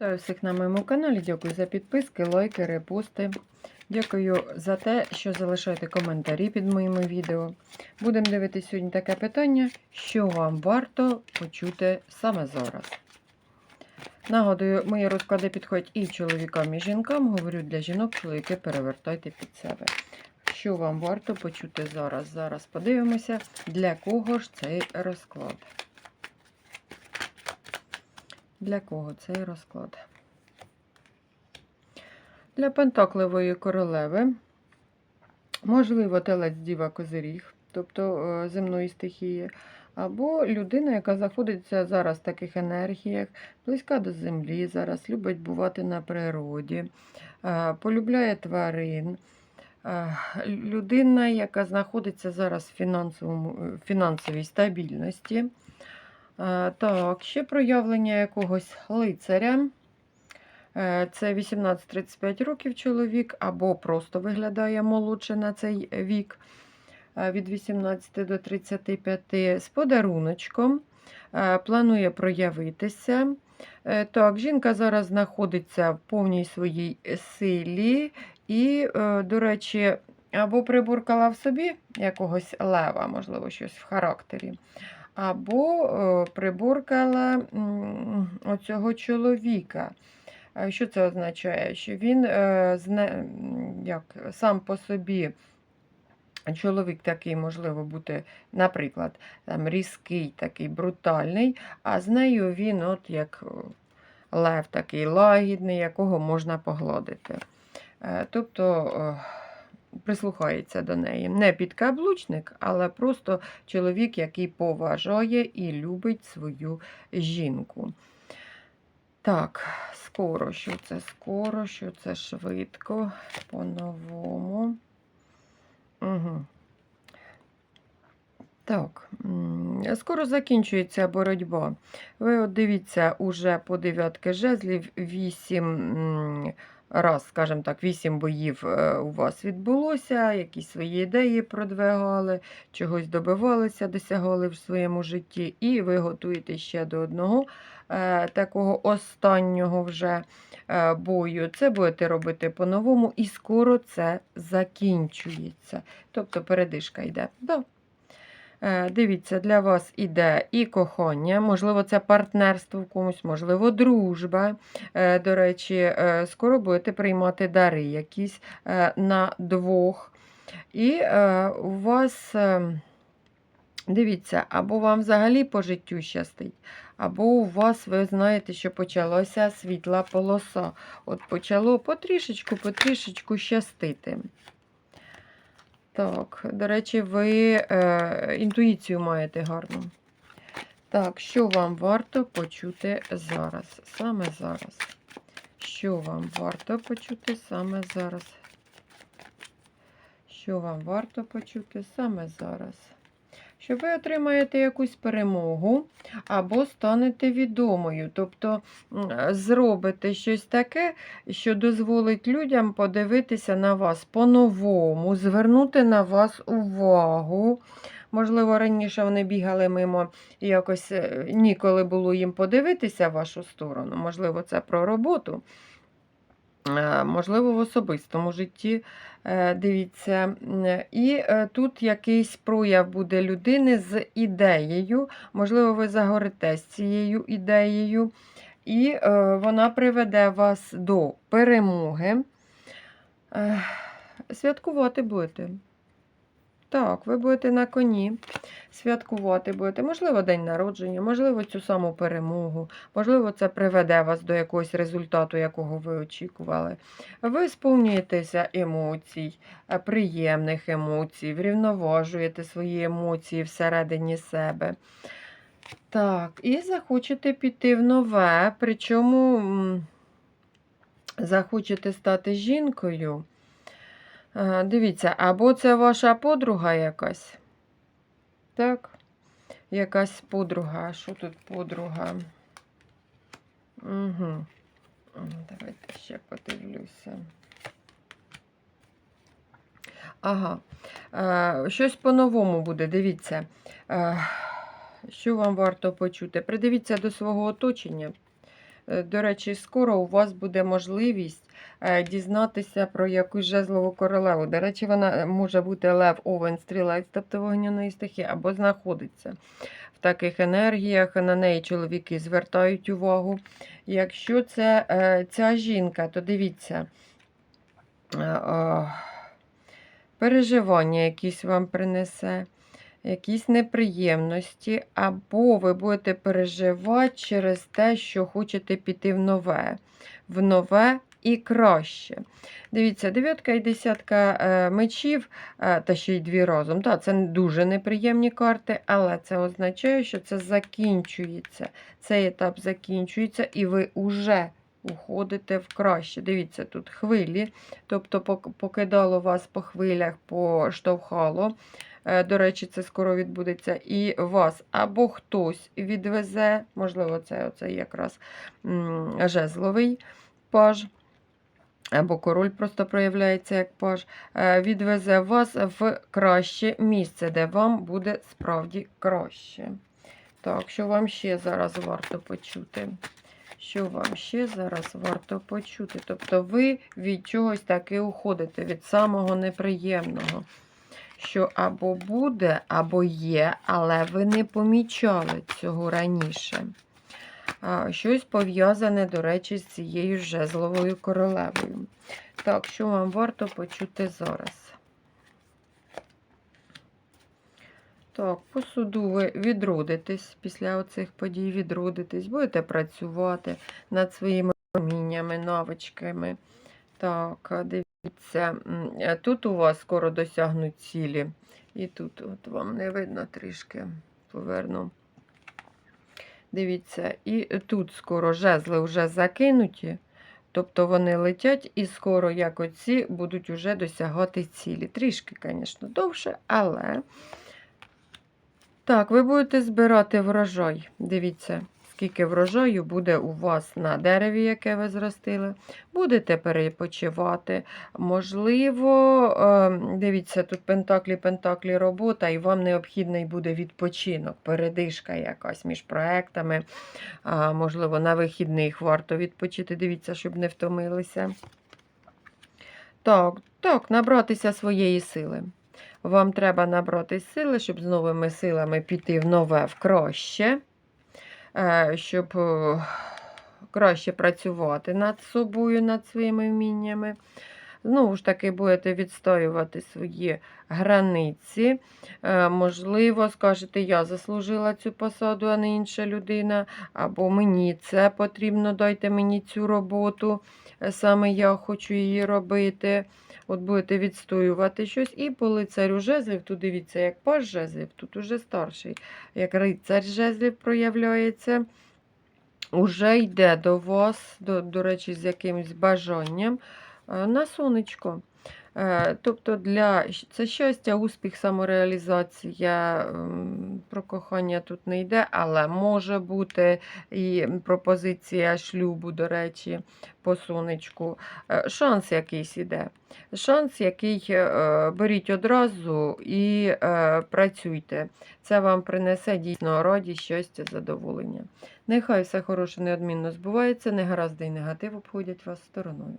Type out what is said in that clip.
Вітаю всіх на моєму каналі. Дякую за підписки, лайки, репости. Дякую за те, що залишаєте коментарі під моїми відео. Будемо дивитися сьогодні таке питання, що вам варто почути саме зараз. Нагадую, мої розклади підходять і чоловікам, і жінкам. Говорю для жінок, чоловіки перевертайте під себе. Що вам варто почути зараз? Зараз подивимося, для кого ж цей розклад. Для кого цей розклад? Для пентакливої королеви, можливо, телець діва козиріг, тобто е, земної стихії, або людина, яка знаходиться зараз в таких енергіях, близька до землі, зараз любить бувати на природі, е, полюбляє тварин. Е, Людина, яка знаходиться зараз в фінансовій стабільності. Е, Так, ще проявлення якогось лицаря. Е, Це 18-35 років чоловік, або просто виглядає молодше на цей вік е, від 18 до 35 з подаруночком. Планує проявитися. Так, жінка зараз знаходиться в повній своїй силі і, до речі, або прибуркала в собі якогось лева, можливо, щось в характері або е, приборкала оцього чоловіка. Е, Що це означає? Що він е, як, сам по собі чоловік такий, можливо, бути, наприклад, там, різкий, такий брутальний, а з нею він, от як лев такий лагідний, якого можна погладити. Тобто прислухається до неї. Не підкаблучник, але просто чоловік, який поважає і любить свою жінку. Так, скоро, що це скоро, що це швидко, по-новому. Угу. Так, скоро закінчується боротьба. Ви от дивіться, уже по дев'ятки жезлів 8 раз, скажімо так, 8 боїв е, у вас відбулося, якісь свої ідеї продвигали, чогось добивалися, досягали в своєму житті, і ви готуєте ще до одного е, такого останнього вже е, бою. Це будете робити по-новому, і скоро це закінчується. Тобто передишка йде. Да. Е, Дивіться, для вас іде і кохання, можливо, це партнерство в комусь, можливо, дружба. Е, До речі, е, скоро будете приймати дари якісь на двох. І у вас, дивіться, або вам взагалі по життю щастить, або у вас, ви знаєте, що почалася світла полоса. От почало потрішечку, потрішечку щастити. Так, до речі, ви е, інтуїцію маєте гарну. Так, що вам варто почути зараз? Саме зараз. Що вам варто почути саме зараз? Що вам варто почути саме зараз? Що ви отримаєте якусь перемогу або станете відомою, тобто зробите щось таке, що дозволить людям подивитися на вас по-новому, звернути на вас увагу. Можливо, раніше вони бігали мимо якось е, ніколи було їм подивитися в вашу сторону. Можливо, це про роботу. Е, Можливо, в особистому житті. Е, Дивіться, і е, тут якийсь прояв буде людини з ідеєю. Можливо, ви загоритесь цією ідеєю, і вона приведе вас до перемоги. Святкувати будете. Так, ви будете на коні, святкувати будете, можливо, день народження, можливо, цю саму перемогу, можливо, це приведе вас до якогось результату, якого ви очікували. Ви сповнюєтеся емоцій, е, приємних емоцій, врівноважуєте свої емоції всередині себе. Так, і захочете піти в нове, причому захочете стати жінкою. Дивіться, або це ваша подруга якась. Так, якась подруга. Що тут подруга? Угу. Давайте ще подивлюся. Ага. Щось по-новому буде, дивіться. Що вам варто почути? Придивіться до свого оточення. Е, До речі, скоро у вас буде можливість е, дізнатися про якусь жезлову королеву. До речі, вона е, може бути лев, овен, стрілець, тобто вогняної стихії, або знаходиться в таких енергіях. На неї чоловіки звертають увагу. Якщо це ця жінка, то дивіться. Переживання якісь вам принесе, якісь неприємності, або ви будете переживати через те, що хочете піти в нове, в нове і краще. Дивіться, дев'ятка і десятка е, мечів, е, та ще й дві разом. Так, це дуже неприємні карти, але це означає, що це закінчується. Цей етап закінчується, і ви вже уходите в краще. Дивіться, тут хвилі, тобто покидало вас по хвилях, поштовхало. Е, До речі, це скоро відбудеться. І вас або хтось відвезе, можливо, це оцей якраз жезловий паж. Або король просто проявляється як паж, е, відвезе вас в краще місце, де вам буде справді краще. Так, що вам ще зараз варто почути? Що вам ще зараз варто почути? Тобто ви від чогось таки уходите, від самого неприємного, що або буде, або є, але ви не помічали цього раніше. Щось пов'язане, до речі, з цією жезловою королевою. Так, що вам варто почути зараз? Так, по суду ви відродитесь після оцих подій, відродитесь, будете працювати над своїми вміннями, навичками. Так, дивіться, е, тут у вас скоро досягнуть цілі. І тут от вам не видно трішки. Поверну. Дивіться, і тут скоро жезли вже закинуті. Тобто вони летять і скоро, як оці, будуть вже досягати цілі. Трішки, звісно, довше, але. Так, ви будете збирати врожай. Дивіться, скільки врожаю буде у вас на дереві, яке ви зростили. Будете перепочивати. Можливо, е, дивіться, тут пентаклі, пентаклі робота, і вам необхідний буде відпочинок, передишка якась між проектами. Можливо, на вихідних варто відпочити. Дивіться, щоб не втомилися. Так, так, набратися своєї сили. Вам треба набрати сили, щоб з новими силами піти в нове в краще, е, щоб е, краще працювати над собою, над своїми вміннями. Знову ж таки, будете відстоювати свої границі. Е, Можливо, скажете, я заслужила цю посаду, а не інша людина, або мені це потрібно, дайте мені цю роботу, саме я хочу її робити. От будете відстоювати щось. І по лицарю жезлів, тут дивіться, як паж жезлів, тут уже старший, як рицар жезлів проявляється. Уже йде до вас, до, до речі, з якимось бажанням е, на сонечко. Е, Тобто для це щастя, успіх, самореалізація. м, Про кохання тут не йде, але може бути і пропозиція шлюбу, до речі, по сонечку. Е, Шанс якийсь іде. Шанс, який е, беріть одразу і працюйте. Це вам принесе дійсно радість, щастя, задоволення. Нехай все хороше неодмінно збувається, негаразди і негатив обходять вас стороною.